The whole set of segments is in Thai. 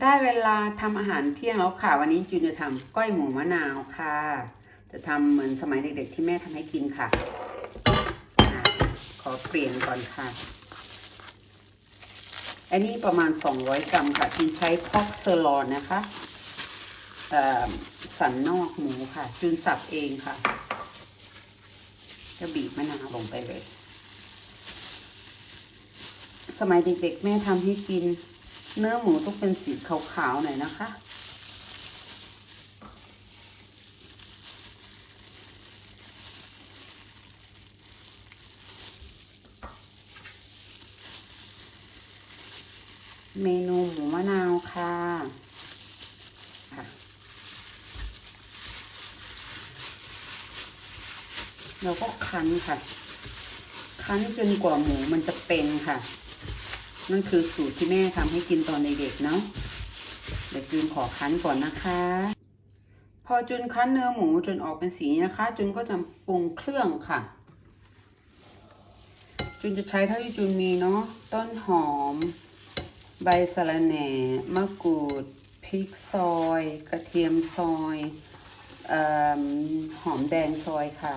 ได้เวลาทำอาหารเที่ยงแล้วค่ะ วันนี้จูนจะทำก้อยหมูมะนาวค่ะ จะทำเหมือนสมัยเด็กๆที่แม่ทำให้กินค่ะอะขอเปลี่ยนก่อนค่ะ อันนี้ประมาณ 200 กรัมค่ะจูนใช้พอกเซอร์ลอนนะคะสันนอกหมูค่ะ จูนสับเองค่ะจะบีบมะนาวลงไปเลย สมัยเด็กๆแม่ทำให้กิน เนื้อหมูต้องเป็นสีขาวๆหน่อยนะคะ เมนูหมูมะนาวค่ะเราก็คั้นค่ะ คั้นจนกว่าหมูมันจะเป็นค่ะ นั่นคือสูตรที่แม่ทำให้กินตอนในเด็กเนาะเดี๋ยวจูนขอคั้นก่อนนะคะ พอจุนคั้นเนื้อหมูจนออกเป็นสีนะคะ จุนก็จะปรุงเครื่องค่ะ จุนจะใช้เท่าที่จุนมีเนาะต้นหอม ใบสะระแหน่มะกรูดพริกซอย กระเทียมซอยอหอมแดงซอยค่ะ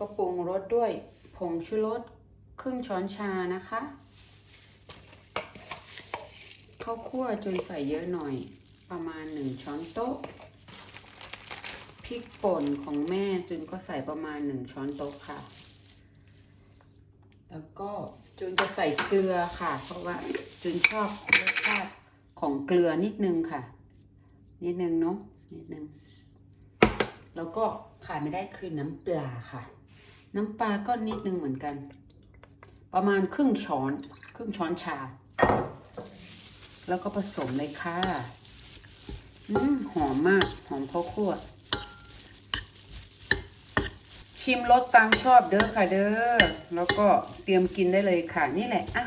ก็ปรุงรสด้วยผงชูรสครึ่งช้อนชานะคะข้าวคั่วจนใส่เยอะหน่อย ประมาณหนึ่งช้อนโต๊ะพริกป่นของแม่จุนก็ใส่ประมาณหนึ่งช้อนโต๊ะค่ะ แล้วก็จุนจะใส่เกลือค่ะ เพราะว่าจุนชอบรสชาติของเกลือนิดนึงค่ะ นิดนึงเนาะนิดนึง แล้วก็ขาดไม่ได้คือน้ำปลาค่ะ น้ำปลาก็นิดนึงเหมือนกัน ประมาณครึ่งช้อน ครึ่งช้อนชา แล้วก็ผสมเลยค่ะอืมหอมมาก หอมข้าวคั่ว ชิมรสตามชอบเด้อค่ะเด้อ แล้วก็เตรียมกินได้เลยค่ะ นี่แหละอะ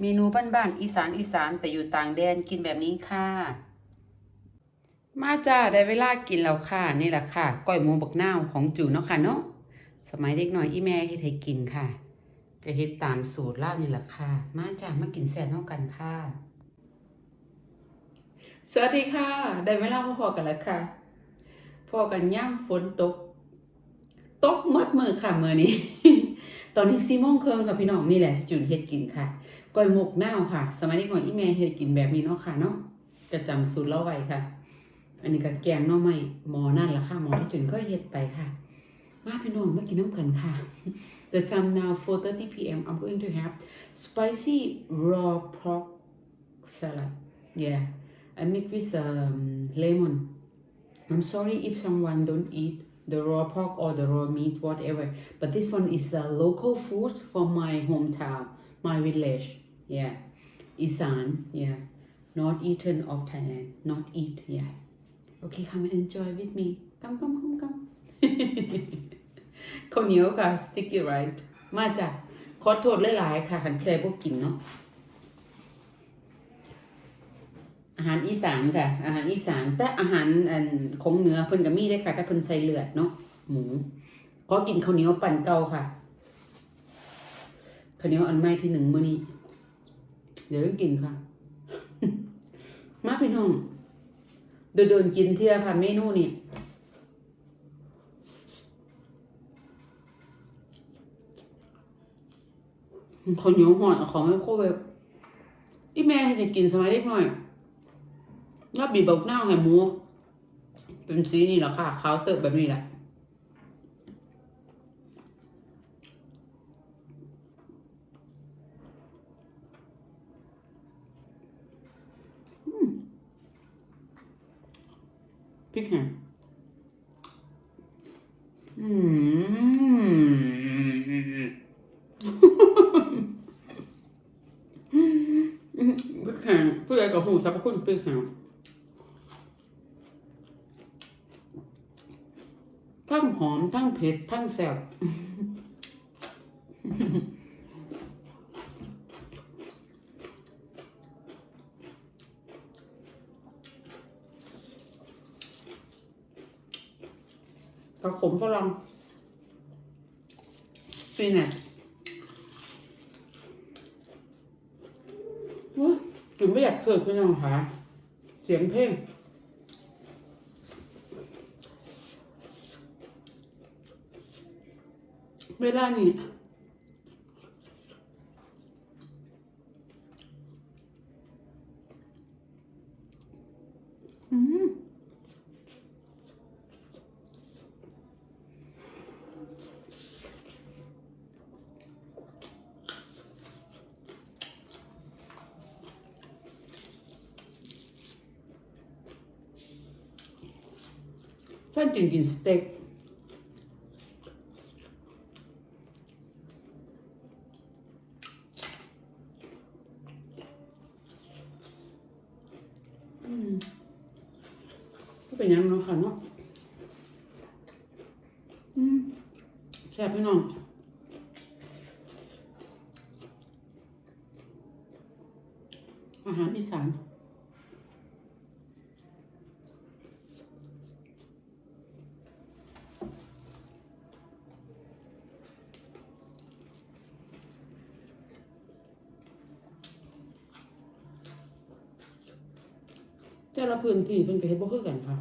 เมนูบ้านๆอีสานอีสานแต่อยู่ต่างแดนกินแบบนี้ค่ะ มาจ้าได้เวลากินแล้วค่ะ นี่แหละค่ะก้อยหมูบักนาวของจูเนาะค่ะเนาะ สมัยเด็กหน่อยอีแม่เฮ็ดให้กินค่ะก็เฮ็ดตามสูตรล่านี่แหละค่ะ มาจ้ามากินแซ่บเท่ากันค่ะ สวัสดีค่ะ ได้เวลามาพอกันแล้วค่ะ พอกันย่ำฝนตก ตกหมดมือค่ะมือนี้ ตอนนี้ซีโมงเคิงค่ะพี่น้องนี่แหละจุนเฮ็ดกินค่ะก้อยหมกเน่าค่ะ สมัยเด็กหน่อยอีแม่เฮ็ดกินแบบนี้เนาะค่ะเนาะจะจำสูตรเล่าไว้ค่ะ อันนี้ก็แกงหน่อไม้หมอนั่นละค่ะหมอที่จุนก็เฮ็ดไปค่ะ มาพี่น้องมากินน้ำกันค่ะ The time now 4:30 p.m. I'm going to have spicy raw pork salad. Yeah, I mix with um, lemon. I'm sorry if someone don't eat the raw pork or the raw meat, whatever. But this one is a local food from my hometown, my village. Yeah, Isan. Yeah, not eaten of Thailand. Not eat. Yeah. Okay, come and enjoy with me. Come, come, come, come. ข้าวเหนียวค่ะ sticky right มาจ้ะขอโทษหลายๆค่ะขันเพลพวกกินเนาะอาหารอีสานค่ะ อาหารอีสานแต่อาหารอันของเนื้อเพิ่นก็มีได้ค่ะแต่เพิ่นใส่เลือดเนาะหมูขอกินข้าวเหนียวปั่นเก่าค่ะข้าวเหนียวอันใหม่ที่หนึ่งมื้อนี้เดี๋ยวกินค่ะ มาพี่น้องเดินๆกินเที่ยค่ะเมนูนี่ ข้าเหนียวห่อนเอาของไม่โคเวฟอีแม่ให้จะกินสมัยเล็กน้อยแล้วบีบบักหน้าไงหมู เป็นสีนี่แหละค่ะขาวเติบแบบนี้แหละพริกแห้ง แห้งผู้ใดก็หูสรรพคุณพริกแห้งทั้งหอมทั้งเผ็ดทั้งแซ่บกระขมฝรั่งฟินอะว้า จุ๋มไม่อยากเสิร์ฟพี่น้องค่ะเสียงเพลงเวลานี้อืม ท่านจึงกินสเต็กอืมก็เป็นอยังเนาะค่ะเนาะอืมแซ่บพี่น้องอาหารอีสาน พื้นที่เพิ่นก็เฮ็ดบ่คือกันค่ะ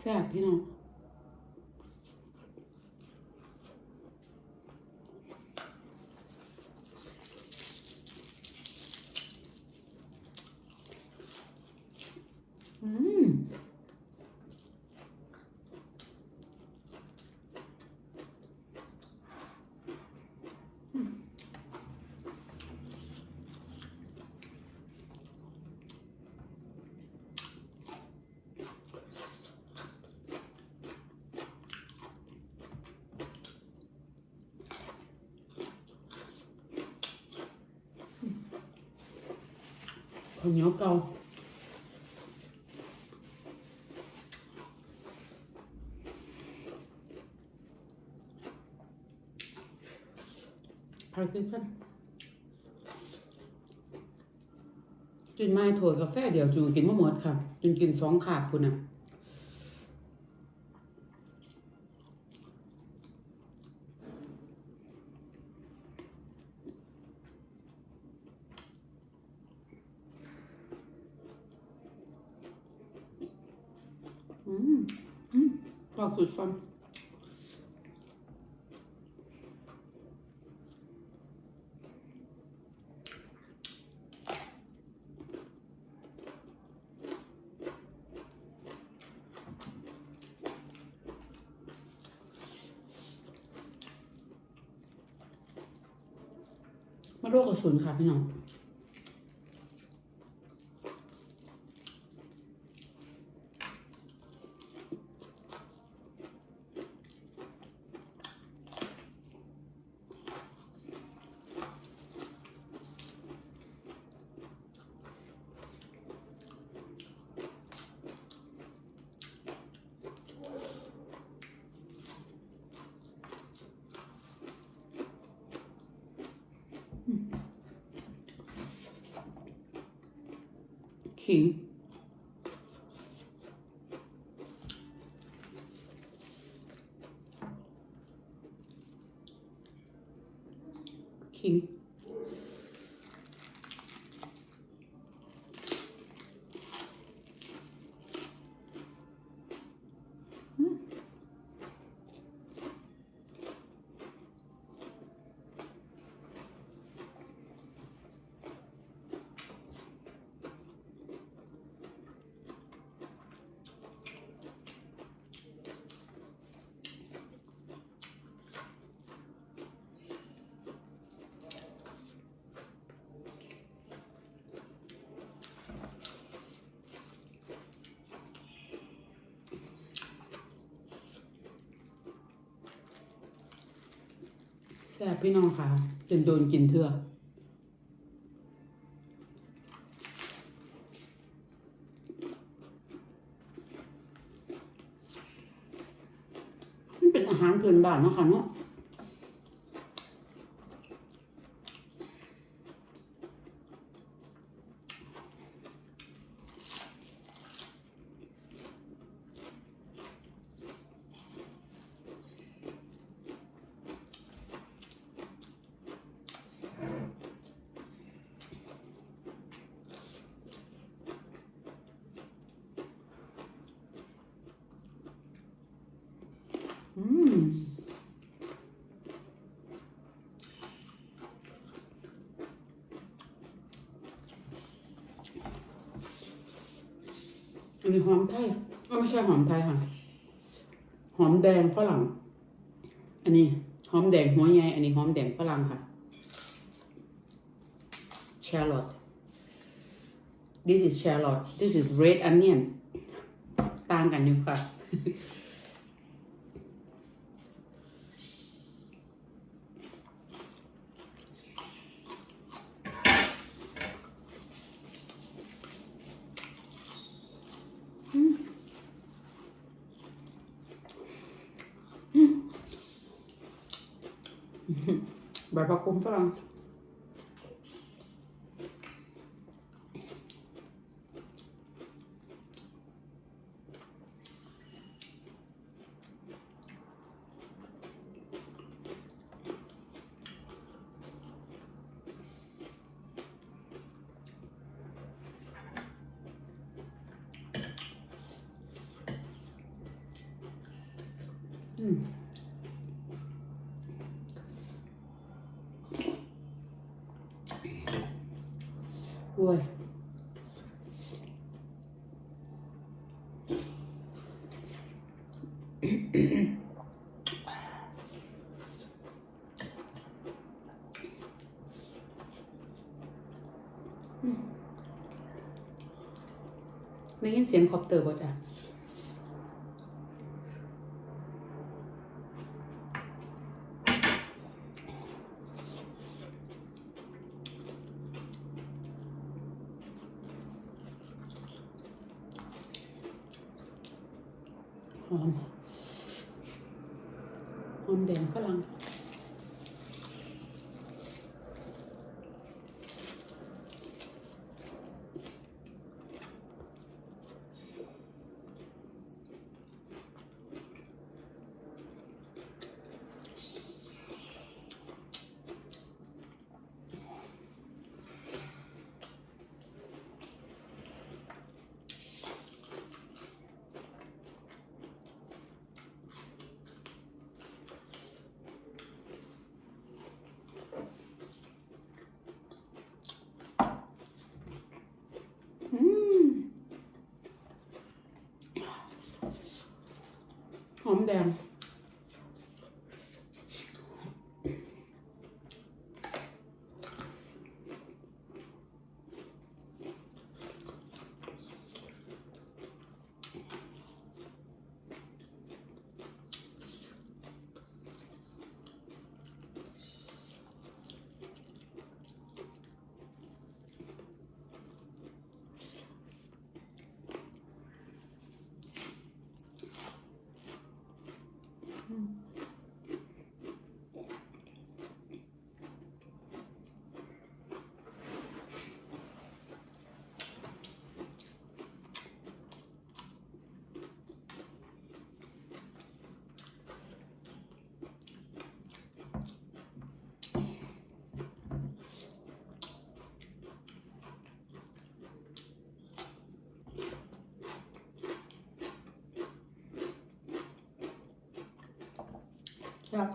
แซ่บพี่น้อง อืม ข้าว เหนียวเก่าพากินกันกินไม้ถั่วกาแฟเดี๋ยวจูกินมะหมดค่ะจูกินสองขาบคุณอะ อืม อืมปอกสุดฟัน มาโรคกระสุนค่ะพี่น้อง ขิง ขิง แซ่บพี่น้องค่ะ จนโดนกินเถื่อเป็นอาหารพื้นบ้านเนาะค่ะเนาะ อืมอันนี้หอมไทยไม่ใช่หอมไทยค่ะ หอมแดงฝรั่ง อันนี้หอมแดงหัวใหญ่ อันนี้หอมแดงฝรั่งค่ะ shallot this is shallot this is red onion ต่างกันอยู่ค่ะ ใบผักคุมฝรั่งอืม โอ้ย ได้ยินเสียงคอปเตอร์ป่ะจ๊ะ หอม หอมแดงฝรั่งอืม หอมแดง ครับ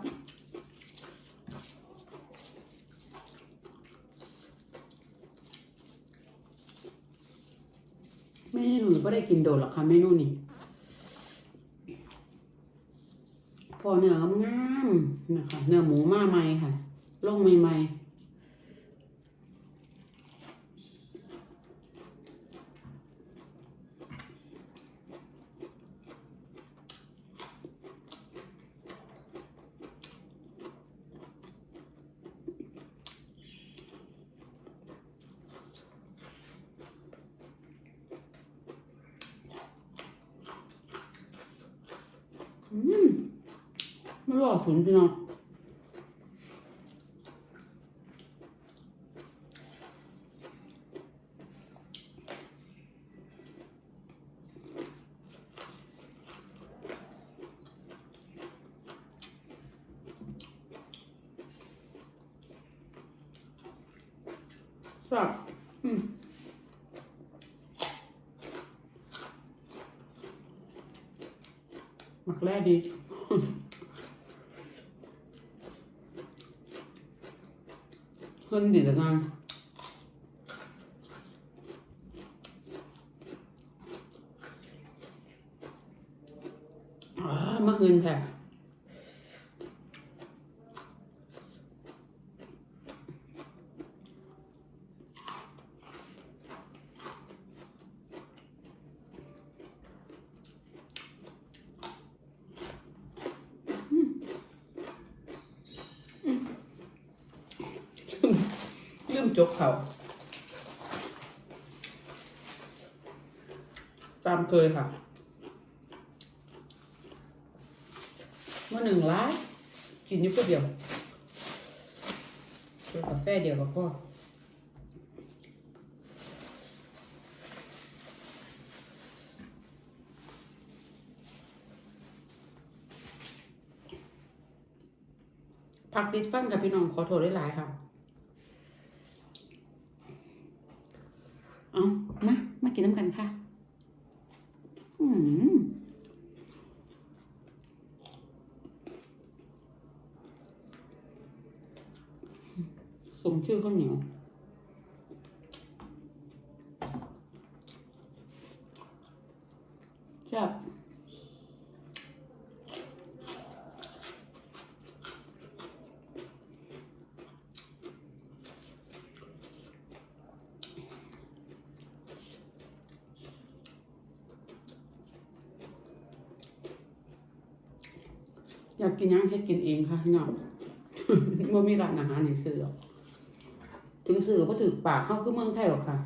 ไม่หนูก็ได้กินโดดหรอกค่ะเมนูนี้พอเนื้องามๆนะคะ เนื้อหมูมาใหม่ค่ะ ลงใหม่ๆ อืมันหล่อสุนพี่น้อง คืนค่ะลืมจกเขาตามเคยค่ะเมื่อหนึ่งร้ายกิ นอยู่คนเดียวเจอกาแฟเดียวแล้วก็พักติดฟันกับพี่น้องขอโทษได้หลายค่ะ เอามา มากินน้ำกันค่ะ อืมสมชื่อข้าวเหนียวแซ่บ อยากกินยังเฮ็ดกินเองค่ะพี่น้องบ่มีร้านอาหารให้ซื้อถึงซื้อก็ถือปากเข้าคือเมืองไทยหรอกค่ะ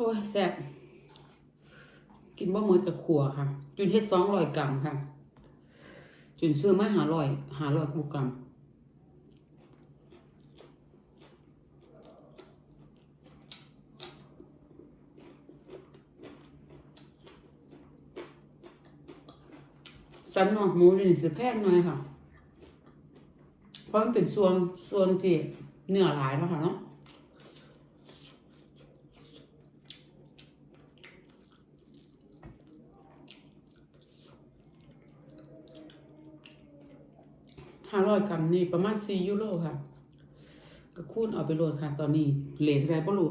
โอ้ยแซ่บกินบ่หมดกับขัวค่ะ จุนเฮ็ดสองร้อยกรัมค่ะ จุนซื้อมาหาร้อยหาร้อยกว่ากรัมสันนอกหมูนี่สิแพงหน่อยค่ะ เพราะมันเป็นส่วนส่วนที่เนื้อหลายเนาะค่ะเนาะ ห้าร้อยกรัมนี่ประมาณสี่ยูโรค่ะก็คูณเอาไปโหลดค่ะ ตอนนี้เหลทอะไรบ่รู้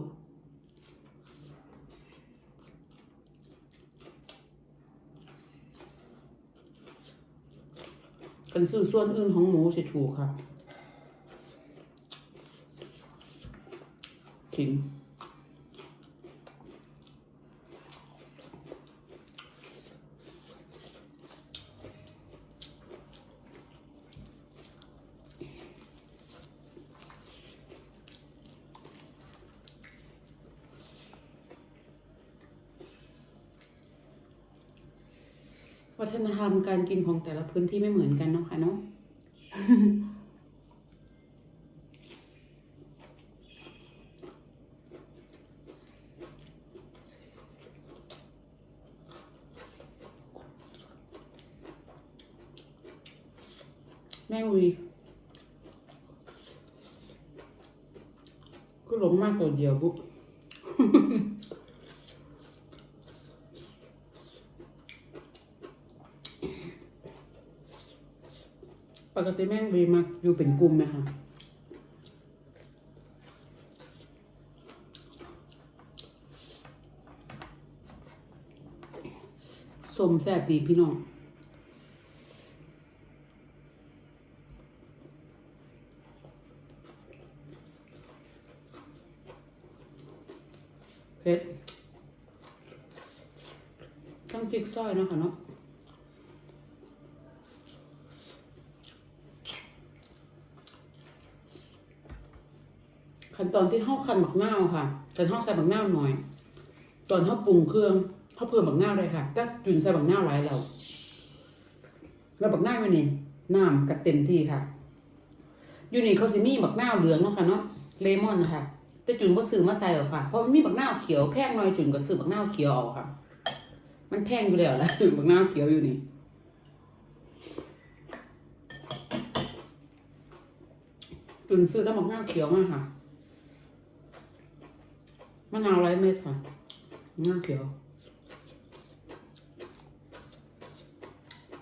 กันซื้อส่วนอื่นของหมูสิถูกค่ะทิ้ง วัฒนธรรมการกินของแต่ละพื้นที่ไม่เหมือนกันเนาะค่ะเนาะ แม่งวีคือ หลงมากตัวเดียวบุ๊ ป กติแม่งวีมักอยู่เป็นกลุ่มไหมคะสมแซ่บดีพี่น้องเผ็ดต้องจิกซอยเนาะค่ะเนาะ ขั้นตอน ที่เฮาคันบักนาค่ะแต่เฮาใส่บักนาหน่อย ตอนเฮาปรุงเครื่องเฮาเพิ่มบักนาวได้ค่ะก็จุนใส่บักนาวหลายแล้วแล้วบักนาวอยู่นี่น้ำก็เต็มที่ค่ะ อยู่นี่เขาสิมีบักนาเหลืองเนาะค่ะเนาะเลมอนนะคะแต่จุนบ่ซื้อมาใส่หรอค่ะ เพราะมันมีบักนาเขียวแพงหน่อยจุนก็ซื้อบักนาเขียวเอาค่ะ มันแพงอยู่แล้วแหละบักนาเขียวอยู่นี่ จุนซื้อแต่บักนาเขียวมาค่ะ มะนาวไร้เม็ดค่ะมะนาเขียว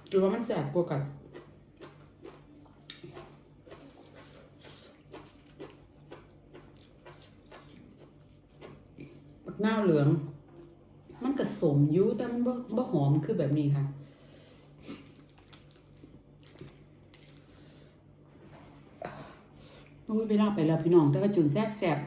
ดูว่ามันแสบกว่ากันบักนาวเหลือง มันกระสมยุแต่มันบ่บ่หอมคือแบบนี้ค่ะโอ้ยเวลาไปแล้วพี่น้อง แต่ว่าจุนแซบแซบ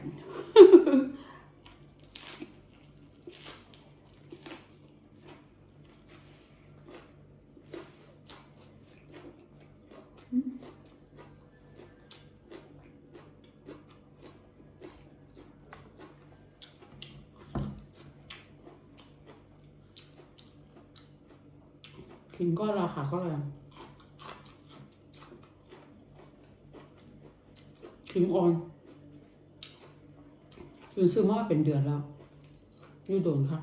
ขิงก็ราคาก็เลยขิงออนคุณซื้อมาเป็นเดือนแล้วอยูโดนค่ะ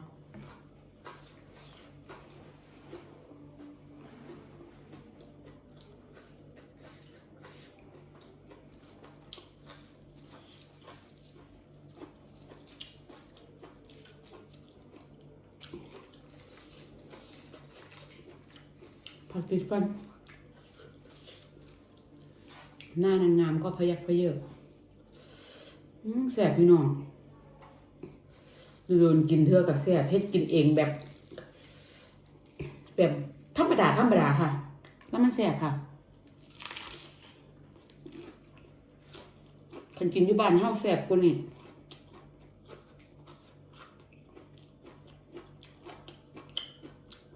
ผักติดฟัน หน้านางงามก็พยักพะเยอะแสบพี่น้องโดนกินเทือกับแสบเฮ็ดกินเองแบบ แบบธรรมดาธรรมดาค่ะ แล้วมันแสบค่ะคนกินอยู่บ้านเฮาแสบกว่านี่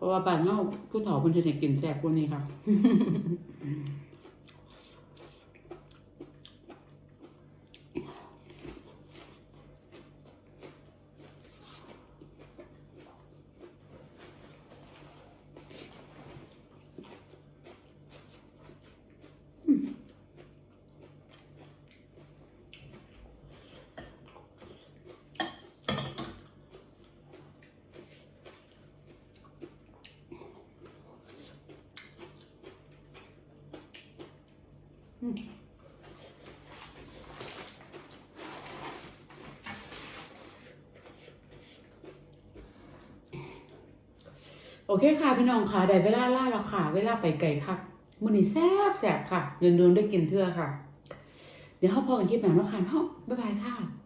เพราะว่าบ้านเฮาผู้เฒ่าเพิ่นเฮ็ดให้กินแซ่บกว่านี้ค่ะ โอเคค่ะพี่น้องค่ะได้เวลาล่าแล้วค่ะ เวลาไปไกลค่ะมื้อนี้แซ่บแซ่บค่ะเดินเดินได้กินเทื่อค่ะ เดี๋ยวเขาพอกันคลิปหน้าเนาะค่ะเฮาบ๊ายบายค่ะ